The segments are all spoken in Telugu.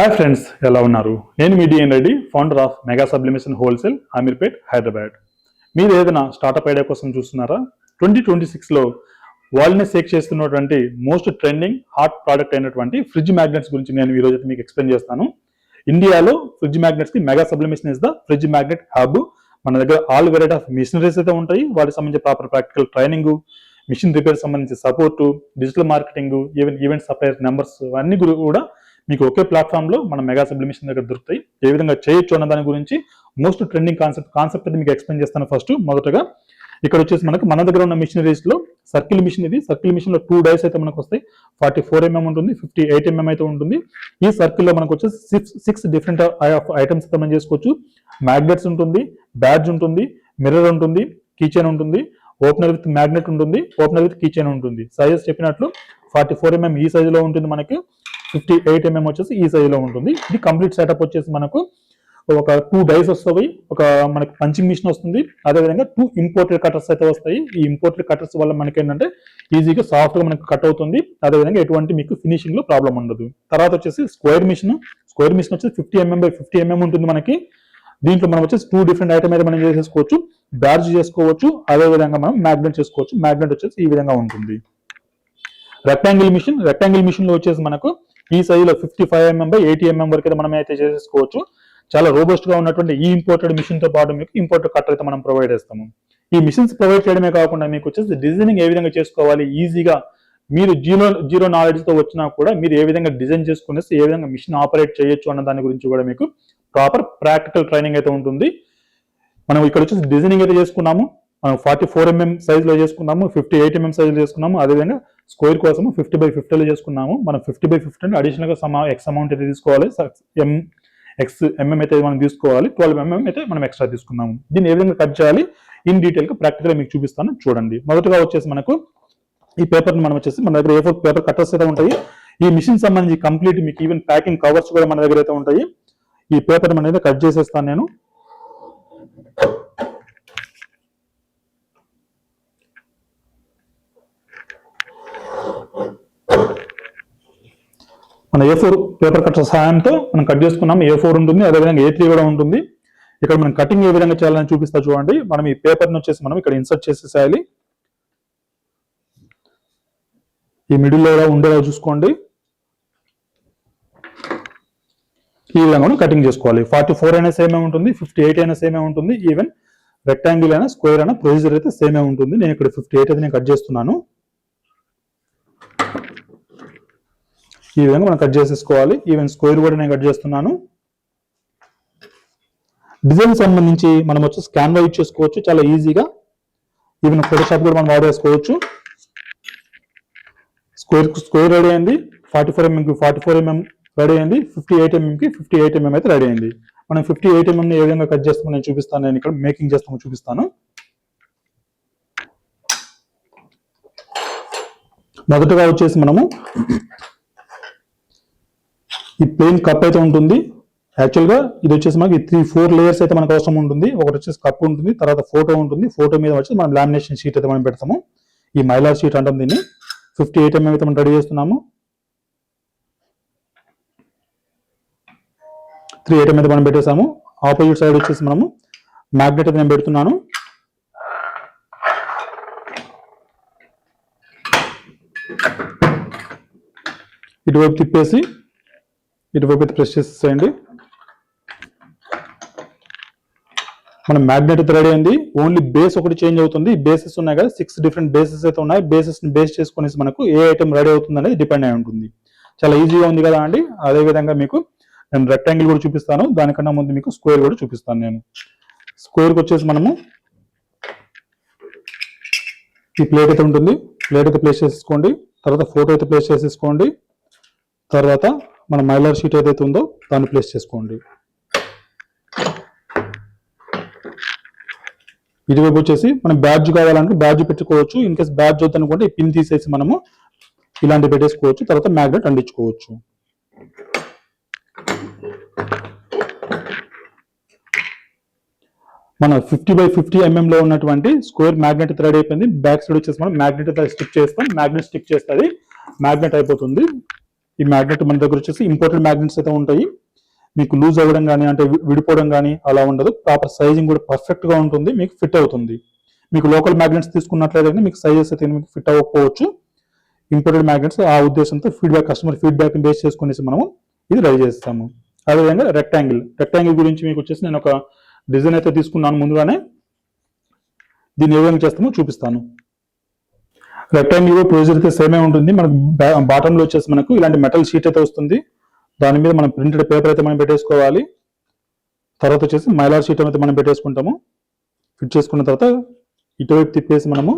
హాయ్ ఫ్రెండ్స్ ఎలా ఉన్నారు? నేను మీ DN Reddy founder of mega sublimation wholesale Ameerpet Hyderabad మీరు ఏదైనా స్టార్టప్ ఐడియా కోసం చూస్తున్నారా? ట్వంటీ ట్వంటీ సిక్స్లో వరల్డ్ని సేక్ చేస్తున్నటువంటి మోస్ట్ ట్రెండింగ్ హాట్ ప్రోడక్ట్ అయినటువంటి ఫ్రిడ్జ్ మ్యాగ్నెట్స్ గురించి నేను ఈరోజు అయితే మీకు ఎక్స్ప్లెయిన్ చేస్తాను. ఇండియాలో fridge మ్యాగ్నెట్స్కి mega sublimation is the fridge magnet hub మన దగ్గర ఆల్ వెరైటీ ఆఫ్ మిషనరీస్ అయితే ఉంటాయి. వాటికి సంబంధించి proper practical training machine repair సంబంధించి support digital marketing even event supplier numbers అన్ని కూడా మీకు ఒకే ప్లాట్ఫామ్లో మన మెగా సబ్లిమిషన్ దగ్గర దొరుకుతాయి. ఏ విధంగా చేయొచ్చు అన్న దాని గురించి మోస్ట్ ట్రెండింగ్ కాన్సెప్ట్ కాన్సెప్ట్ అయితే మీకు ఎక్స్ప్లెయిన్ చేస్తాను ఫస్ట్ మొదటగా ఇక్కడ వచ్చేసి మనకు మన దగ్గర ఉన్న మిషనరీస్లో సర్కిల్ మిషన్ ఇది. సర్కిల్ మిషన్లో టూ డైస్ అయితే మనకు వస్తాయి. ఫార్టీ ఫోర్ ఎంఎం ఉంటుంది ఫిఫ్టీ ఎయిట్ ఎంఎం అయితే ఉంటుంది. ఈ సర్కిల్లో మనకు వచ్చేసి సిక్స్ సిక్స్ డిఫరెంట్ ఐటమ్స్ అయితే మనం చేసుకోవచ్చు. మ్యాగ్నెట్స్ ఉంటుంది బ్యాడ్జ్ ఉంటుంది మిర్రర్ ఉంటుంది కిచెన్ ఉంటుంది ఓపెనర్ విత్ మ్యాగ్నెట్ ఉంటుంది ఓపెనర్ విత్ కిచెన్ ఉంటుంది. సైజెస్ చెప్పినట్లు ఫార్టీ ఫోర్ ఎంఎం ఈ సైజులో ఉంటుంది మనకి. ఫిఫ్టీ ఎయిట్ ఎంఎం వచ్చేసి ఈ సైజులో ఉంటుంది. ఇది కంప్లీట్ సెటప్ వచ్చేసి మనకు ఒక టూ డైస్ వస్తాయి. ఒక మనకి పంచింగ్ మిషన్ వస్తుంది. అదేవిధంగా టూ ఇంపోర్టెడ్ కటర్స్ అయితే వస్తాయి. ఈ ఇంపోర్టెడ్ కటర్స్ వల్ల మనకి ఏంటంటే ఈజీగా సాఫ్ట్గా మనకి కట్ అవుతుంది. అదేవిధంగా ఎటువంటి మీకు ఫినిషింగ్లో ప్రాబ్లం ఉండదు. తర్వాత వచ్చేసి స్క్వేర్ మిషన్ స్క్వేర్ మిషన్ వచ్చేసి fifty MM by fifty MM ఉంటుంది మనకి. దీంట్లో మనం వచ్చేసి టూ డిఫరెంట్ ఐటమ్ అయితే మనం చేసేసుకోవచ్చు. బ్యాడ్జ్ చేసుకోవచ్చు. అదే విధంగా మనం మ్యాగ్నెట్ చేసుకోవచ్చు. మ్యాగ్నెట్ వచ్చేసి ఈ విధంగా ఉంటుంది. రెక్టాంగిల్ మిషన్ రెక్టాంగిల్ మిషన్లో వచ్చేసి మనకు ఈ సైజులో fifty five MM by eighty MM వరకు అయితే మనం అయితే చేసేసుకోవచ్చు. చాలా రోబస్ట్గా ఉన్నటువంటి ఈ ఇంపోర్టెడ్ మిషన్తో పాటు మీకు ఇంపోర్టెడ్ కట్టర్ అయితే మనం ప్రొవైడ్ చేస్తాము. ఈ మిషన్స్ ప్రొవైడ్ చేయడమే కాకుండా మీకు వచ్చేసి డిజైనింగ్ ఏ విధంగా చేసుకోవాలి ఈజీగా మీరు జీరో జీరో నాలెడ్జ్తో వచ్చినా కూడా మీరు ఏ విధంగా డిజైన్ చేసుకునేసి ఏ విధంగా మిషన్ ఆపరేట్ చేయొచ్చు అన్న దాని గురించి కూడా మీకు ప్రాపర్ ప్రాక్టికల్ ట్రైనింగ్ అయితే ఉంటుంది. మనం ఇక్కడ వచ్చేసి డిజైనింగ్ అయితే చేసుకున్నాము. మనం ఫార్టీ ఫోర్ ఎంఎం సైజ్లో చేసుకున్నాము ఫిఫ్టీ ఎయిట్ ఎంఎం సైజ్లో చేసుకున్నాము. అదేవిధంగా స్క్వేర్ కోసం ఫిఫ్టీ బై ఫిఫ్టీలో చేసుకున్నాము. మనం ఫిఫ్టీ బై ఫిఫ్టీ అంటే అడిషనల్ సమ ఎక్స్ అమౌంట్ అయితే తీసుకోవాలి. ఎం ఎక్స్ ఎంఎం అయితే మనం తీసుకోవాలి. ట్వెల్వ్ ఎంఎం అయితే మనం ఎక్స్ట్రా తీసుకున్నాము. దీన్ని ఏ విధంగా కట్ చేయాలి? ఇన్ డీటెయిల్గా ప్రాక్టికల్గా మీకు చూపిస్తాను. చూడండి. మొదటగా వచ్చేసి మనకు ఈ పేపర్ని మనం వచ్చేసి మన దగ్గర ఏ ఫోర్ పేపర్ కట్టర్స్ అయితే ఉంటాయి. ఈ మిషన్ సంబంధించి కంప్లీట్ మీకు ఈవెన్ ప్యాకింగ్ కవర్స్ కూడా మన దగ్గర అయితే ఉంటాయి. ఈ పేపర్ అనేది కట్ చేసేస్తాను నేను. మన ఏ ఫోర్ పేపర్ కట్టర్ సహాయంతో మనం కట్ చేసుకున్నాం. ఏ ఫోర్ ఉంటుంది అదేవిధంగా ఏ త్రీ కూడా ఉంటుంది. ఇక్కడ మనం కటింగ్ ఏ విధంగా చేయాలని చూపిస్తా చూడండి. మనం ఈ పేపర్ని వచ్చేసి మనం ఇక్కడ ఇన్సర్ట్ చేసేసేయాలి. ఈ మిడిల్లో ఉండేలా చూసుకోండి. ఈ విధంగా మనం కటింగ్ చేసుకోవాలి. ఫార్టీ ఫోర్ అయినా సేమే ఉంటుంది ఫిఫ్టీ ఎయిట్ అయినా సేమే ఉంటుంది. ఈవెన్ రెక్టాంగిల్ అయినా స్క్వేర్ అయినా ప్రొసీజర్ అయితే సేమే ఉంటుంది. నేను ఇక్కడ ఫిఫ్టీ ఎయిట్ అయితే నేను కట్ చేస్తున్నాను. ఈ విధంగా మనం కట్ చేసేసుకోవాలి. ఈవెన్ స్క్వేర్ కూడా నేను కట్ చేస్తున్నాను. డిజైన్ సంబంధించి మనం వచ్చి స్కాన్ యూజ్ చేసుకోవచ్చు. చాలా ఈజీగా ఈవెన్ ఫోటోషాప్ కూడా మనం వాడేసుకోవచ్చు. స్క్వేర్ స్క్వేర్ రెడీ అయింది. ఫార్టీ ఫోర్ ఎంఎంకి ఫార్టీ ఫోర్ ఎంఎం రెడీ అయింది. ఫిఫ్టీ ఎయిట్ ఎంఎంకి ఫిఫ్టీ ఎయిట్ ఎంఎం అయితే రెడీ అయింది. మనం ఫిఫ్టీ ఎయిట్ ఎంఎంని ఏ విధంగా కట్ చేస్తామో నేను చూపిస్తాను. నేను ఇక్కడ మేకింగ్ చేస్తామో చూపిస్తాను. మొదటగా వచ్చేసి మనము ఈ ప్లెయిన్ కప్ అయితే ఉంటుంది. యాక్చువల్గా ఇది వచ్చేసి మనకి త్రీ ఫోర్ లేయర్స్ అయితే మనకు అవసరం ఉంటుంది. ఒకటి వచ్చేసి కప్ ఉంటుంది తర్వాత ఫోటో ఉంటుంది. ఫోటో మీద వచ్చి మనం లామినేషన్ షీట్ అయితే మనం పెడతాము. ఈ మైలార్ షీట్ అంటాం దీన్ని. ఫిఫ్టీ ఎయిట్ ఎంఎం అయితే మనం రెడీ చేస్తున్నాము. త్రీ ఎయిట్ mm అయితే మనం పెట్టేసాము ఆపోజిట్ సైడ్ వచ్చేసి మనము మ్యాగ్నెట్ అయితే నేను పెడుతున్నాను. ఇటువైపు తిప్పేసి ఇటువైపు అయితే ప్రెస్ చేసేసేయండి. మన మ్యాగ్నెట్ అయితే రెడీ అయింది ఓన్లీ బేస్ ఒకటి చేంజ్ అవుతుంది. బేసెస్ ఉన్నాయి కదా సిక్స్ డిఫరెంట్ బేసెస్ అయితే ఉన్నాయి. బేసెస్ని బేస్ చేసుకునేసి మనకు ఏ ఐటమ్ రెడీ అవుతుంది అనేది డిపెండ్ అయి ఉంటుంది. చాలా ఈజీగా ఉంది కదా అండి. అదే విధంగా మీకు నేను రెక్టాంగిల్ కూడా చూపిస్తాను. దానికన్నా ముందు మీకు స్క్వేర్ కూడా చూపిస్తాను నేను. స్క్వేర్కి వచ్చేసి మనము ఈ ప్లేట్ అయితే ఉంటుంది. ప్లేట్ అయితే ప్లేస్ చేసేసుకోండి. తర్వాత ఫోటో అయితే ప్లేస్ చేసేసుకోండి. తర్వాత మన మైలర్ షీట్ ఏదైతే ఉందో దాన్ని ప్లేస్ చేసుకోండి. ఇటువైపు వచ్చేసి మనం బ్యాడ్జ్ కావాలంటే బ్యాడ్జ్ పెట్టుకోవచ్చు. ఇన్ కేస్ బ్యాడ్జ్ వద్దనుకుంటే ఈ పిన్ తీసేసి మనము ఇలాంటి పెట్టేసుకోవచ్చు. తర్వాత మ్యాగ్నెట్ అంటించుకోవచ్చు. మన ఫిఫ్టీ బై ఫిఫ్టీ ఎంఎం లో ఉన్నటువంటి స్క్వేర్ మ్యాగ్నెట్ థ్రెడ్ అయిపోయింది. బ్యాక్ సైడ్ వచ్చేసి మనం మ్యాగ్నెట్ స్టిక్ చేస్తాం. మ్యాగ్నెట్ స్టిక్ చేస్తుంది మ్యాగ్నెట్ అయిపోతుంది. ఈ మ్యాగ్నెట్ మన దగ్గర వచ్చేసి ఇంపోర్టెడ్ మ్యాగ్నెట్స్ అయితే ఉంటాయి. మీకు లూజ్ అవ్వడం కానీ అంటే విడిపోవడం కానీ అలా ఉండదు. ప్రాపర్ సైజింగ్ కూడా పర్ఫెక్ట్గా ఉంటుంది మీకు ఫిట్ అవుతుంది. మీకు లోకల్ మ్యాగ్నెట్స్ తీసుకున్నట్లయితే మీకు సైజెస్ అయితే మీకు ఫిట్ అవ్వకపోవచ్చు. ఇంపోర్టెడ్ మ్యాగ్నెట్స్ ఆ ఉద్దేశంతో ఫీడ్బ్యాక్ కస్టమర్ ఫీడ్బ్యాక్ బేస్ చేసుకునేసి మనము ఇది రెడీ చేస్తాము. అదేవిధంగా రెక్టాంగిల్ రెక్టాంగిల్ గురించి మీకు వచ్చేసి నేను ఒక డిజైన్ అయితే తీసుకున్నాను ముందుగానే. దీన్ని ఏ విధంగా చేస్తామో చూపిస్తాను. రెక్టాంగిల్ ప్రొసీజర్ అయితే సేమే ఉంటుంది. మనకు బాటంలో వచ్చేసి మనకు ఇలాంటి మెటల్ షీట్ అయితే వస్తుంది. దాని మీద మనం ప్రింటెడ్ పేపర్ అయితే మనం పెట్టేసుకోవాలి. తర్వాత వచ్చేసి మైలార్ షీట్ అయితే మనం పెట్టేసుకుంటాము. ఫిట్ చేసుకున్న తర్వాత ఇటువైపు తిప్పేసి మనము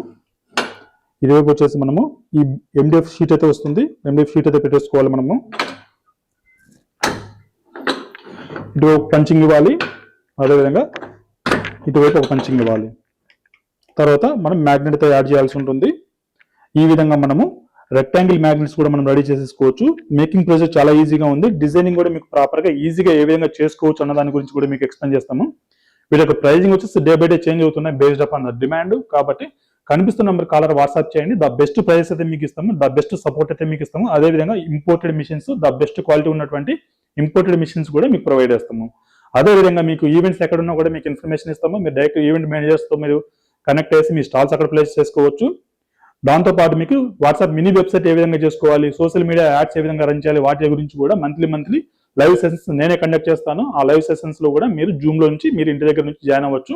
ఇటువైపు వచ్చేసి మనము ఈ ఎండిఎఫ్ షీట్ అయితే వస్తుంది. ఎండిఎఫ్ షీట్ అయితే పెట్టేసుకోవాలి మనము. ఇటువైపు పంచింగ్ ఇవ్వాలి. అదేవిధంగా ఇటువైపు ఒక పంచింగ్ ఇవ్వాలి. తర్వాత మనం మ్యాగ్నెట్ అయితే యాడ్ చేయాల్సి ఉంటుంది. ఈ విధంగా మనము రెక్టాంగిల్ మ్యాగ్నెట్స్ కూడా మనం రెడీ చేసేసుకోవచ్చు. మేకింగ్ ప్రాసెస్ చాలా ఈజీగా ఉంది. డిజైనింగ్ కూడా మీకు ప్రాపర్గా ఈజీగా ఏ విధంగా చేసుకోవచ్చు అన్న దాని గురించి కూడా మీకు ఎక్స్ప్లెయిన్ చేస్తాము. వీటి యొక్క ప్రైజింగ్ వచ్చేసి డే బై డే చేంజ్ అవుతున్నాయి based up on the demand కాబట్టి కనిపిస్తున్న నెంబర్ కాలర్ వాట్సాప్ చేయండి. ద బెస్ట్ ప్రైజెస్ అయితే మీకు ఇస్తాము. ద బెస్ట్ సపోర్ట్ అయితే మీకు ఇస్తాము. అదే విధంగా imported machines the best quality ఉన్నటువంటి ఇంపోర్టెడ్ మిషన్స్ కూడా మీకు ప్రొవైడ్ చేస్తాము. అదే విధంగా మీకు ఈవెంట్స్ ఎక్కడున్నా కూడా మీకు ఇన్ఫర్మేషన్ ఇస్తాము. మీరు డైరెక్ట్ ఈవెంట్ మేనేజర్స్తో మీరు కనెక్ట్ చేసి మీ స్టాల్స్ అక్కడ ప్లేస్ చేసుకోవచ్చు. దాంతో పాటు మీకు వాట్సాప్ మినీ వెబ్సైట్ ఏ విధంగా చేసుకోవాలి సోషల్ మీడియా యాడ్స్ ఏ విధంగా రన్ చేయాలి వాటి గురించి కూడా మంత్లీ మంత్లీ లైవ్ సెషన్స్ నేనే కండక్ట్ చేస్తాను. ఆ లైవ్ సెషన్స్లో కూడా మీరు జూమ్లో నుంచి మీరు ఇంటి దగ్గర నుంచి జాయిన్ అవ్వచ్చు.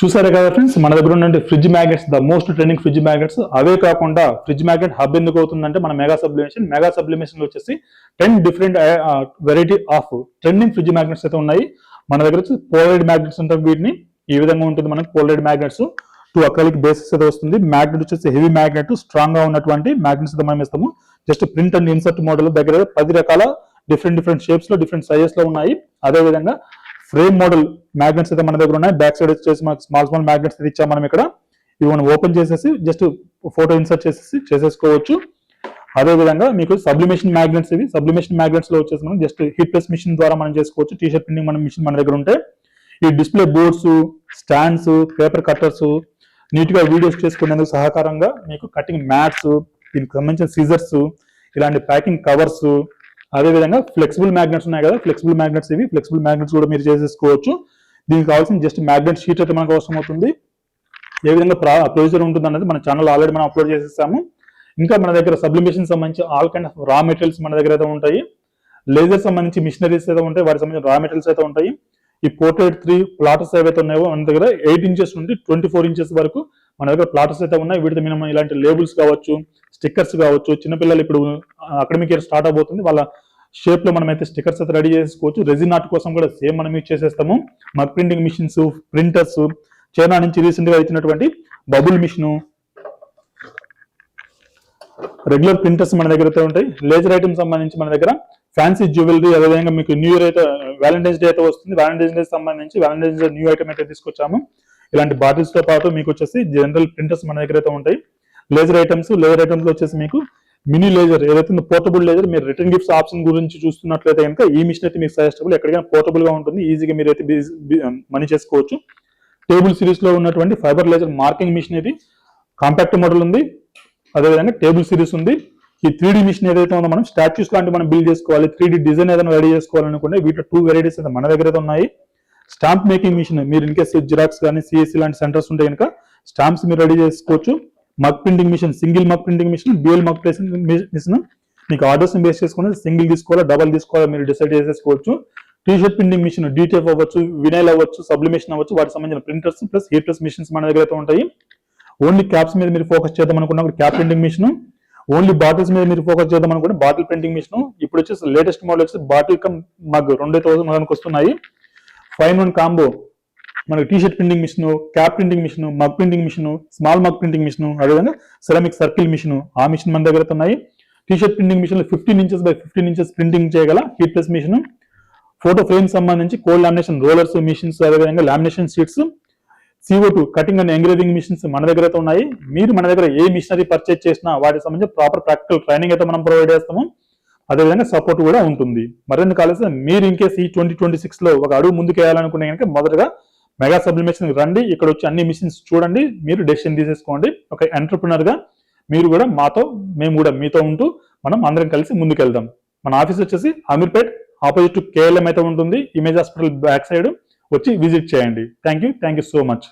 చూసారు కదా ఫ్రెండ్స్ మన దగ్గర ఉన్నటువంటి fridge magnets the most trending fridge magnets అవే కాకుండా ఫ్రిడ్జ్ మ్యాగెట్ హబ్ ఎందుకు అవుతుందంటే మన మెగా సబ్లిమేషన్ మెగా సబ్లిమేషన్ వచ్చేసి ten different variety of trending fridge magnets అయితే ఉన్నాయి. మన దగ్గర వచ్చి పోలైడ్ మ్యాగ్నెట్స్ ఉంటాయి వీటిని. ఈ విధంగా ఉంటుంది మనకి polaroid magnets two acrylic bases అయితే వస్తుంది. మ్యాగ్నెట్ వచ్చేసి హెవీ మ్యాగ్నెట్ స్ట్రాంగ్గా ఉన్నటువంటి మ్యాగ్నెట్స్ అయితే మనం ఇస్తాము. Just print and insert model దగ్గర పది రకాల డిఫరెంట్ డిఫరెంట్ షేప్స్లో డిఫరెంట్ సైజెస్లో ఉన్నాయి. అదే విధంగా ఫ్రేమ్ మోడల్ మ్యాగ్నెట్స్ అయితే మన దగ్గర ఉన్నాయి. బ్యాక్ సైడ్ వచ్చేసి మనకు స్మాల్ స్మాల్ మ్యాగ్నెట్స్ అయితే ఇచ్చాం మనం ఇక్కడ. ఇవి మనం ఓపెన్ చేసేసి జస్ట్ ఫోటో ఇన్సర్ట్ చేసేసి చేసేసుకోవచ్చు. అదే విధంగా మీకు సబ్లిమేషన్ మ్యాగ్నెట్స్ ఇవి. సబ్లిమేషన్ మ్యాగ్నెట్స్లో వచ్చేసి మనం జస్ట్ హీట్ ప్రెస్ మిషన్ ద్వారా మనం చేసుకోవచ్చు. టీషర్ట్ ప్రింటింగ్ మన మిషన్ మన దగ్గర ఉంటే. ఈ display boards stands paper cutters నీట్గా వీడియోస్ చేసుకునేందుకు సహకారంగా మీకు కటింగ్ మ్యాట్స్ దీనికి సంబంధించిన సీజర్స్ ఇలాంటి ప్యాకింగ్ కవర్స్ అదేవిధంగా ఫ్లెక్సిబుల్ మ్యాగ్నెట్స్ ఉన్నాయి కదా ఫ్లెక్సిబుల్ మ్యాగ్నెట్స్ ఇవి. ఫ్లెక్సిబుల్ మ్యాగ్నెట్స్ కూడా మీరు చేసేసుకోవచ్చు. దీనికి కావాల్సిన జస్ట్ మ్యాగ్నెట్ షీట్ అయితే మనకు అవసరం అవుతుంది. ఏ విధంగా ప్రొసీజర్ ఉంటుంది అనేది మన ఛానల్ ఆల్రెడీ మనం అప్లోడ్ చేసేసాము. ఇంకా మన దగ్గర సబ్లిమేషన్ సంబంధించి all kind of raw materials మన దగ్గర అయితే ఉంటాయి. లేజర్ సంబంధించి మిషనరీస్ అయితే ఉంటాయి. వాటికి సంబంధించిన రా మెటీరియల్స్ అయితే ఉంటాయి. ఈ పోర్ట్రేట్ త్రీ ప్లాటర్స్ ఏవైతే ఉన్నాయో మన దగ్గర ఎయిట్ ఇంచెస్ నుండి ట్వంటీ ఫోర్ ఇంచెస్ వరకు మన దగ్గర ప్లాటర్స్ అయితే ఉన్నాయి. వీటితో మినిమం ఇలాంటి లేబుల్స్ కావచ్చు స్టిక్కర్స్ కావచ్చు చిన్నపిల్లలు ఇప్పుడు అకాడమిక్ ఇయర్ స్టార్ట్ అవబోతుంది వాళ్ళ షేప్లో మనం అయితే స్టిక్కర్స్ అయితే రెడీ చేసుకోవచ్చు. రెజిన్ ఆర్ట్ కోసం కూడా సేమ్ మనం యూజ్ చేసేస్తాము. Mug printing machines printers China నుంచి రీసెంట్గా ఇచ్చినటువంటి బబుల్ మిషన్ రెగ్యులర్ ప్రింటర్స్ మన దగ్గర అయితే ఉంటాయి. లేజర్ ఐటమ్స్ సంబంధించి మన దగ్గర ఫ్యాన్సీ జ్యువెలరీ అదేవిధంగా మీకు న్యూ ఇయర్ అయితే వ్యాలంటైన్స్ డే అయితే వస్తుంది. వ్యాలంటైన్స్ డే సంబంధించి వ్యాలంటైన్స్ డే న్యూ ఐటమ్ అయితే తీసుకొచ్చాము. ఇలాంటి బాటిల్స్తో పాటు మీకు వచ్చేసి జనరల్ ప్రింటర్స్ మన దగ్గర అయితే ఉంటాయి. లేజర్ ఐటమ్స్ లేజర్ ఐటమ్స్లో వచ్చేసి మీకు మినీ లేజర్ ఏదైతే పోర్టబుల్ లేజర్ మీరు రిటర్న్ గిఫ్ట్స్ ఆప్షన్ గురించి చూస్తున్నట్లయితే కనుక ఈ మిషన్ అయితే మీకు సజెస్టబుల్ ఎక్కడికైనా పోర్టబుల్గా ఉంటుంది. ఈజీగా మీరు అయితే మనీ um, చేసుకోవచ్చు. టేబుల్ సిరీస్లో ఉన్నటువంటి ఫైబర్ లేజర్ మార్కింగ్ మిషన్ ఇది కాంపాక్ట్ మోడల్ ఉంది. అదేవిధంగా టేబుల్ సిరీస్ ఉంది. ఈ త్రీ డి మిషన్ ఏదైతే ఉందో మనం స్టాచ్యూస్ లాంటి మనం బిల్డ్ చేసుకోవాలి త్రీ డి డిజైన్ ఏదైనా రెడీ చేసుకోవాలనుకుంటే వీటిలో టూ వెరైటీస్ అయితే మన దగ్గర అయితే ఉన్నాయి. స్టాంప్ మేకింగ్ మిషన్ మీరు ఇన్కేస్ జిరాక్స్ కానీ సిఎస్సి లాంటి సెంటర్స్ ఉంటే కనుక స్టాంప్స్ మీరు రెడీ చేసుకోవచ్చు. Mug printing machine single mug printing machine dual mug printing machine మీకు ఆర్డర్స్ బేస్ చేసుకుని సింగిల్ తీసుకోవాలా డబల్ తీసుకోవాలా మీరు డిసైడ్ చేసేసుకోవచ్చు. T shirt printing machine DTF అవ్వచ్చు వినైల్ అవ్వచ్చు సబ్లిమేషన్ అవ్వచ్చు వాటికి సంబంధించిన printers plus heaters plus machines మన దగ్గర అయితే ఉంటాయి. ఓన్లీ క్యాప్స్ మీద మీరు ఫోకస్ చేద్దాం అనుకున్నప్పుడు cap printing machine only bottles మీద మీరు ఫోకస్ చేద్దాం అనుకుంటే బాటిల్ ప్రింటింగ్ మిషన్ ఇప్పుడు వచ్చేసి లేటెస్ట్ మోడల్ వచ్చేసి బాటిల్ కమ్ మగ్ రెండు థౌసండ్ మనకు వస్తున్నాయి. ఫైవ్ వన్ కాంబో మనకి T shirt printing machine cap printing machine mug printing machine small mug printing machine అదేవిధంగా సెరామిక్ సర్కిల్ మిషన్ ఆ మిషన్ మన దగ్గర ఉన్నాయి. T shirt printing machine fifteen inches by fifteen inches printing చేయగల heat press machine. Photo frame సంబంధించి కోల్డ్ లామినేషన్ రోలర్స్ మిషన్స్ అదేవిధంగా lamination sheets CO two cutting and engraving machines మన దగ్గర అయితే ఉన్నాయి. మీరు మన దగ్గర ఏ మిషనరీ పర్చేజ్ చేసినా వాటికి సంబంధించి ప్రాపర్ ప్రాక్టికల్ ట్రైనింగ్ అయితే మనం ప్రొవైడ్ చేస్తాము. అదేవిధంగా సపోర్ట్ కూడా ఉంటుంది. మరిన్ని కాలేజ్ మీరు ఇంకేస్ ఈ ట్వంటీ ట్వంటీ సిక్స్లో ఒక అడుగు ముందుకు వేయాలనుకునే కనుక మొదటగా మెగా సబ్లిమేషన్ రండి. ఇక్కడ వచ్చి అన్ని మిషన్స్ చూడండి. మీరు డెసిషన్ తీసేసుకోండి. ఒక ఎంటర్ప్రినర్గా మీరు కూడా మాతో మేము కూడా మీతో ఉంటూ మనం అందరం కలిసి ముందుకెళ్దాం. మన ఆఫీస్ వచ్చేసి అమీర్పేట్ ఆపోజిట్ టు కేఎల్ఎం అయితే ఉంటుంది. ఇమేజ్ హాస్పిటల్ బ్యాక్ సైడ్ వచ్చి విజిట్ చేయండి. Thank you thank you so much